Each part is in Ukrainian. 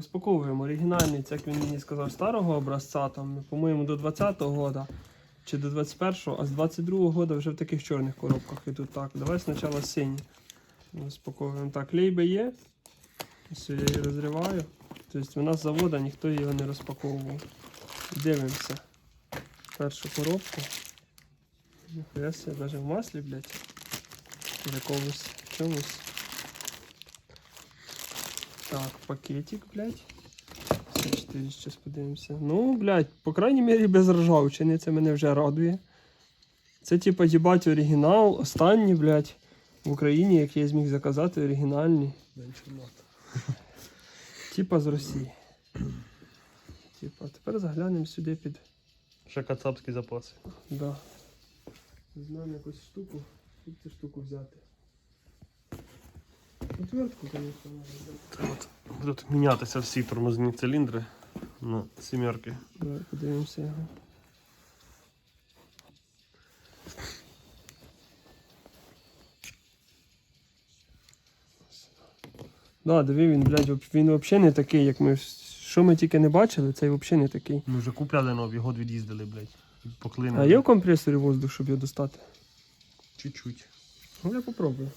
розпаковуємо оригінальний, це як він мені сказав, старого образця, там, по-моєму, до 20-го года чи до 21-го, а з 22-го года вже в таких чорних коробках ідуть так. Давай спочатку сині. Розпаковуємо. Так, лейби є. Ось я її розриваю. Тобто вона з завода ніхто його не розпаковував. Дивимося. Першу коробку. Ніхуя себе, навіть в маслі, блядь. В якомусь чомусь. Так, пакетик, блядь. Це 4 зараз подивимося. Ну, блядь, по крайній мірі без ржавчини, це мене вже радує. Це типа їбать оригінал, останній, блядь, в Україні, який я зміг заказати, оригінальний. Типа з Росії. Типа, тепер заглянемо сюди під. Ще кацапські запаси. Да. Знам якусь штуку. Як цю штуку взяти? Отвертку, звісно, от будуть мінятися всі тормозні циліндри на сімерки. Давай подивимося його. Да, диви, він, блядь, він взагалі не такий, як ми. Що ми тільки не бачили, цей взагалі не такий. Ми вже купляли нові, год від'їздили, блядь. Поклинили. А є в компресорі воздух, щоб його достати? Чуть-чуть. Ну, я попробую.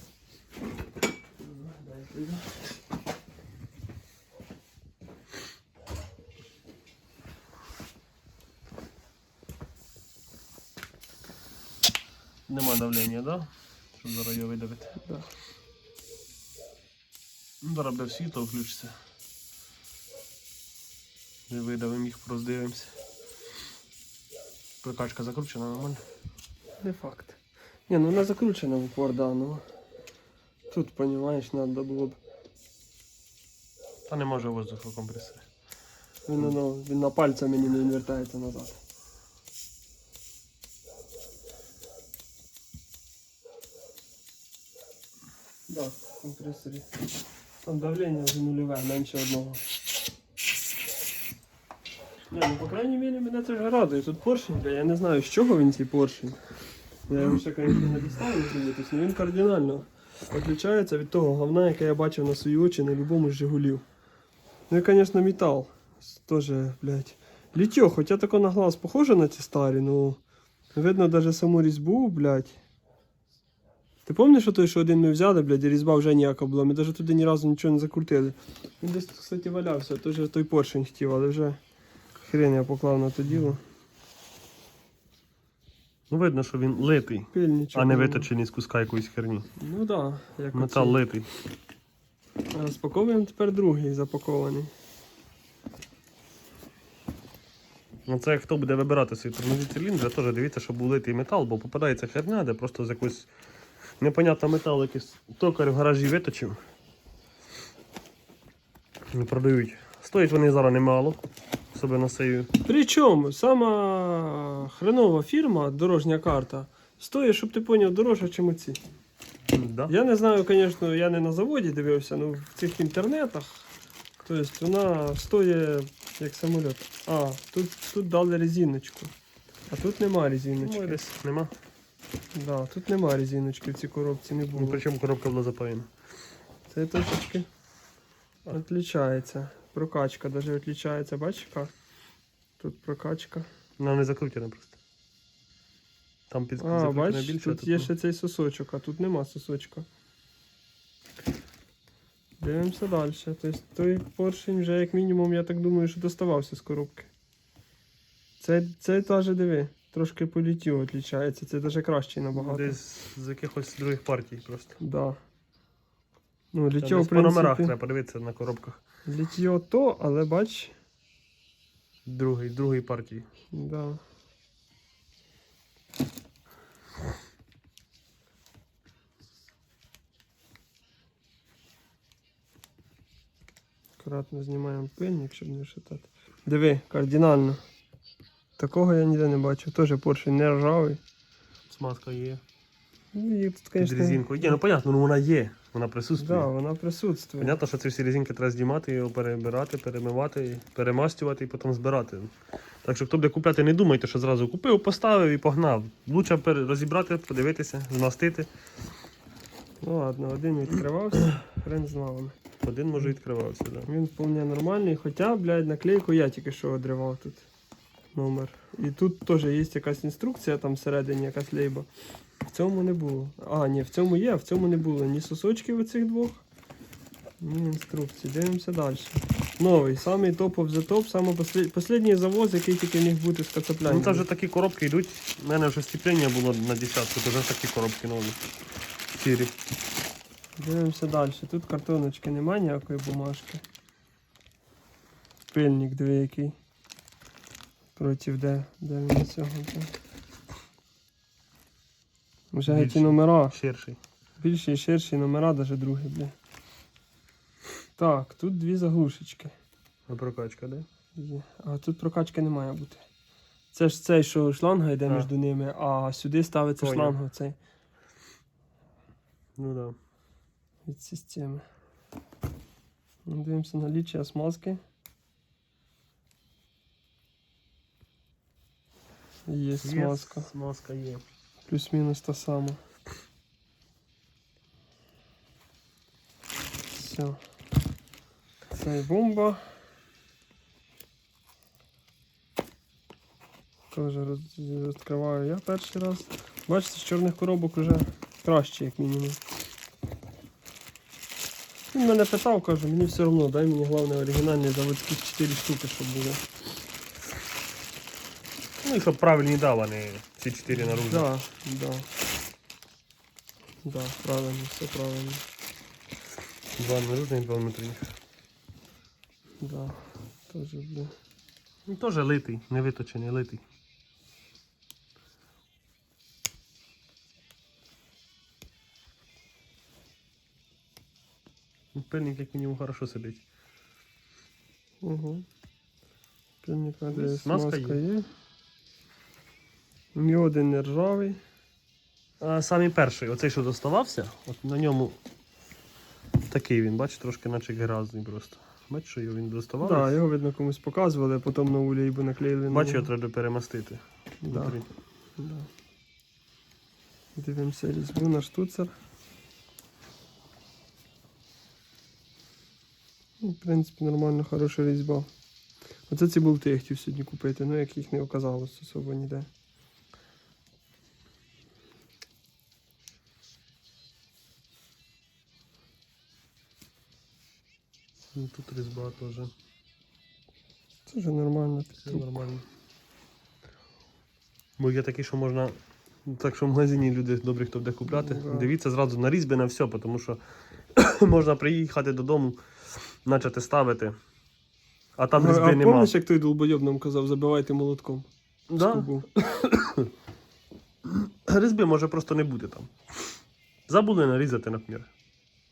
Нема давлення, да? Щоб зараз його видавити. Да. Ну, зараз буде світло включиться. Ми видавимо їх, роздивимося. Прокачка закручена нормально. Не факт. Ні, ну вона закручена в упор, да, ну. Тут, понімаєш, треба було б. Та не може воздуху в компресорі. Він, ну, він на пальця мені не інвертається назад. Да, в компресорі. Там давлення вже нульове, менше одного. Не, ну по крайній мірі мене це вже радує. Тут поршень, бля, я не знаю з чого він цей поршень. Я його ще, звісно, не дістану дивитись, але він кардинально відрізняється від того говна, яке я бачив на свої очі на будь-якому Жигулів. Ну і, звісно, метал. Тоже, блядь. Літьо, хоча тако на глаз похоже на ці старі, ну. Видно навіть саму різьбу, блядь. Ти пам'ятаєш той, що один ми взяли, блядь, і різьба вже ніяка була. Ми навіть туди ні разу нічого не закрутили. Він десь, кстати, валявся, теж той поршень хотів, але вже хрен я поклав на то діло. Ну видно, що він литий, Пильничок. а не ну. виточений з куска якоїсь херні. Ну так, да, як Метал оцей. литий. Розпаковуємо тепер другий запакований. Ну це як хто буде вибирати свої тормозні циліндри, теж дивіться, щоб був литий метал, бо попадається херня, де просто з якогось непонятного металу якийсь токар в гаражі виточив. Продають. Стоять вони зараз немало, особливо сею. Причому сама хренова фірма, дорожня карта, стоїть, щоб ти поняв, дорожче, ніж оці. Да? Я не знаю, звісно, я не на заводі дивився, але в цих інтернетах. Тобто вона стоїть як самоліт. А, тут, тут дали резиночку. А тут нема Ну, резиночки. десь нема. Да, тут нема резиночки в цій коробці не Ну, причому коробка була запаяна. Це трошечки відрізняється. Прокачка навіть відрізняється, бачиш яка? Тут прокачка. Вона не закручена просто. Там під А, бачиш, більше, тут а є ще цей сосочок, а тут нема сосочка. Дивимося далі. Тобто той поршень вже як мінімум, я так думаю, що доставався з коробки. Цей, цей теж диви, трошки по літю відрізняється, це навіть кращий ну, набагато. десь з якихось других партій просто. Да. Ну, Це літьо, десь по номерах треба подивитися на коробках. Літьо то, але бач, Другий, другої партії. да. Акуратно знімаємо пильник, щоб не шатати. Диви, кардинально. Такого я ніде не бачив. Теж поршень не ржавий. Смазка є. Ну, і тут, Під конечно, резинкою. Є, ну понятно, ну вона є. Вона присутствує. да, вона присутствує. Понятно, що ці всі резинки треба знімати, його перебирати, перемивати, перемастювати і потім збирати. Так що хто буде купляти, не думайте, що зразу купив, поставив і погнав. Лучше пере- розібрати, подивитися, змастити. Ну ладно, один відкривався, хрен з малими. Один може відкривався, так. Да. Він вполне нормальний, хоча, блядь, наклейку я тільки що одривав тут. Номер. І тут теж є якась інструкція, там всередині якась лейба. В цьому не було. А, ні, в цьому є, а в цьому не було. Ні сосочків оцих двох, ні інструкції. Дивимося далі. Новий, самий топов за топ, саме послід... послідній завоз, який тільки міг бути з кацапляння. Ну, це вже такі коробки йдуть. У мене вже стіплення було на десятку, то вже такі коробки нові. Сірі. Дивимося далі. Тут картоночки немає ніякої бумажки. Пильник диви який. Проти де? Де він цього? Вже ті Більший. номера. Ширший. Більші і ширші номера, навіть другі, бля. Так, тут дві заглушечки. А прокачка, де? Є. А тут прокачки не має бути. Це ж цей, що шланга йде А. між ними, а сюди ставиться Поняв. шланга цей Ну да. від системи. Дивимося наліччя смазки. Є смазка. Є, смазка є. Плюс-мінус та сама. Все. Це і бомба. Теж роз- відкриваю я перший раз. Бачите, з чорних коробок вже краще, як мінімум. Він мене питав, каже, мені все одно, дай мені головне оригінальні заводські 4 штуки, щоб було. Ну і щоб правильні не ці чотири наружу. Да, да. Да, правильно, все правильно. Два наружні, два внутрішніх. Да. Тоже, блин. Ну теж литий, не виточений, литий. Ну, Пильник як мінімум хорошо сидить. Угу. Пильника, де Ось маска смазка є. є. Ні один не ржавий. А самий перший, оцей, що доставався, от на ньому такий він, бачиш, трошки наче грязний просто. Бачиш, що його він доставався? Так, да, його видно комусь показували, а потім нову лейбу наклеїли. на Бачиш, його треба перемастити. Да, да. Дивимося різьбу на штуцер. Ну, В принципі, нормально, хороша різьба. Оце ці болти я хотів сьогодні купити, ну як їх не оказалось особо ніде. Ну, тут різьба теж. Це вже нормально. Все нормально. Бо є такі, що можна. Так що в магазині люди добрі, хто буде купляти. Ну, да. Дивіться зразу на різьби на все, тому що можна приїхати додому, почати ставити. А там різьби а нема. помниш, як той долбойоб нам казав, забивайте молотком. Да? Різьби може просто не бути там. Забули нарізати, наприклад.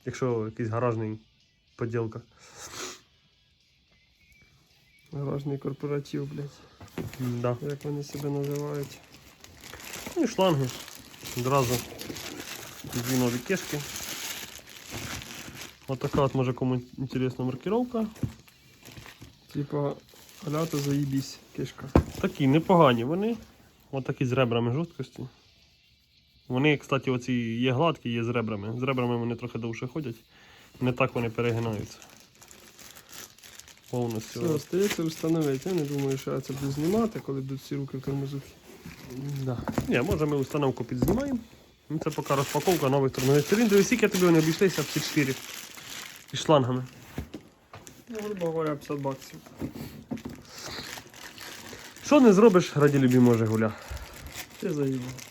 Якщо якийсь гаражний поділка. Гаражний корпоратив, блядь. Да. Як вони себе називають. Ну і шланги. Одразу дві нові кишки. Ось така от може кому інтересна маркировка. Типа, алята заїбісь, кишка. Такі непогані вони. Ось такі з ребрами жорсткості. Вони, кстати, оці є гладкі, є з ребрами. З ребрами вони трохи довше ходять. Не так вони перегинаються. Повністю. Все, остається встановити. Я не думаю, що я це буду знімати, коли будуть всі руки в тормозухі. Да. Ні, може ми установку підзнімаємо. Ну, Це поки розпаковка нових тормозних циліндрів. Скільки тобі вони обійшлися всі чотири із шлангами. Ну, грубо говоря, 50 баксів. Що не зробиш раді любимого Жигуля? Ти заїбав.